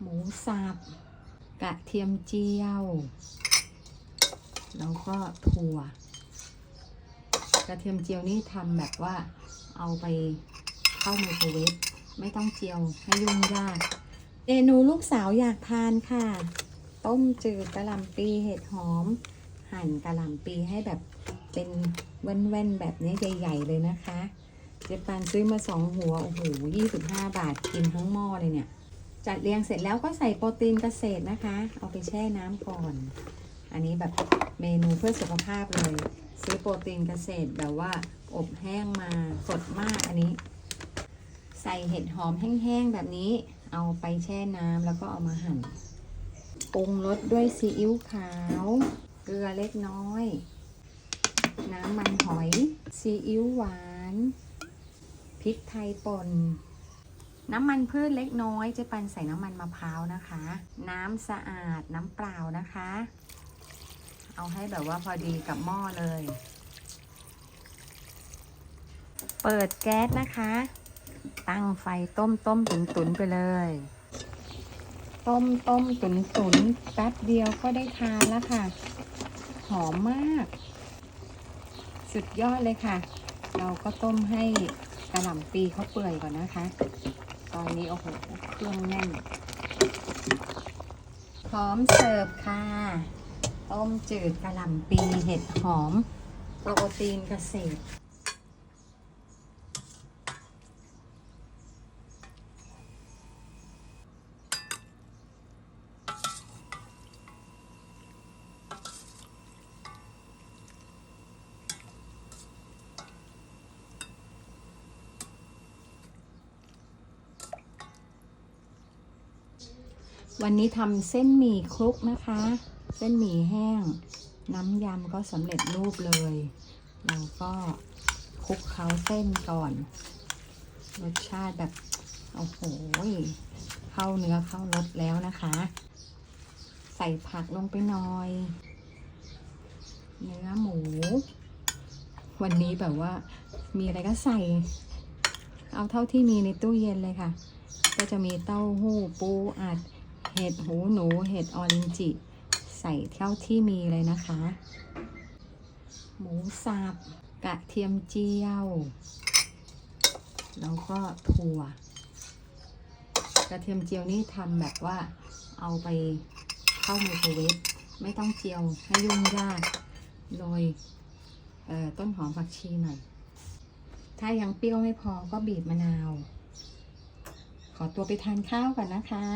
หมูสับกระเทียมเจียว แล้วก็ถั่ว กระเทียมเจียวนี่ทำแบบว่าเอาไปเข้าไมโครเวฟไม่ต้องเจียวให้ยุ่งยากเมนูลูกสาวอยากทานค่ะ ต้มจืดกระหล่ำปีเห็ดหอม หั่นกระหล่ำปีให้แบบเป็นแว่นๆแบบนี้ใหญ่ ๆ เลยนะคะ เจ๊ปานซื้อมาสองหัว โอ้โห25บาทกินทั้งหม้อเลยเนี่ย จัดเรียงเสร็จแล้วก็ใส่โปรตีนเกษตรนะคะ เอาไปแช่น้ำก่อน อันนี้แบบเมนูเพื่อสุขภาพเลย ซื้อโปรตีนเกษตรแบบว่าอบแห้งมาสดมากอันนี้ ใส่เห็ดหอมแห้งๆแบบนี้ เอาไปแช่น้ำแล้วก็เอามาหั่นปรุงรสด้วยซีอิ๊วขาว เกลือเล็กน้อย น้ำมันหอย ซีอิ๊วหวาน พริกไทยป่น น้ำมันพืชเล็กน้อยเจะปันใส่น้ำมันมะพร้าวนะคะ น้ำสะอาดน้ำเปล่านะคะ เอาให้แบบว่าพอดีกับหม้อเลย เปิดแก๊สนะคะ ตั้งไฟต้มต้มตุนตุนไปเลย ต้มต้มตุนตุนแป๊บเดียวก็ได้ทานแล้วค่ะ หอมมาก สุดยอดเลยค่ะ เราก็ต้มให้กระหล่ำปีเขาเปื่อยก่อนนะคะ อนนี้โอ้โหเครื่องแน่น พร้อมเสิร์ฟค่ะต้มจืดกระหล่ำปีเห็ดหอม โปรตีนเกษตร วันนี้ทำเส้นหมี่คลุกนะคะ เส้นหมี่แห้ง น้ำยำก็สำเร็จรูปเลยเราก็คลุกเคล้าเส้นก่อน รสชาติแบบโอ้โหเข้าเนื้อเข้ารสแล้วนะคะ ใส่ผักลงไปหน่อย เนื้อหมู วันนี้แบบว่ามีอะไรก็ใส่ เอาเท่าที่มีในตู้เย็นเลยค่ะ ก็จะมีเต้าหู้ปูอัด เห็ดหูหนู เห็ดออรินจิ ใส่เท่าที่มีเลยนะคะ หมูสับกระเทียมเจียว แล้วก็ถั่ว กระเทียมเจียวนี่ทำแบบว่าเอาไปเข้าไมโครเวฟไม่ต้องเจียวให้ยุ่งยากโรยต้นหอมผักชีหน่อย ถ้ายังเปรี้ยวไม่พอก็บีบมะนาว ขอตัวไปทานข้าวก่อนนะคะ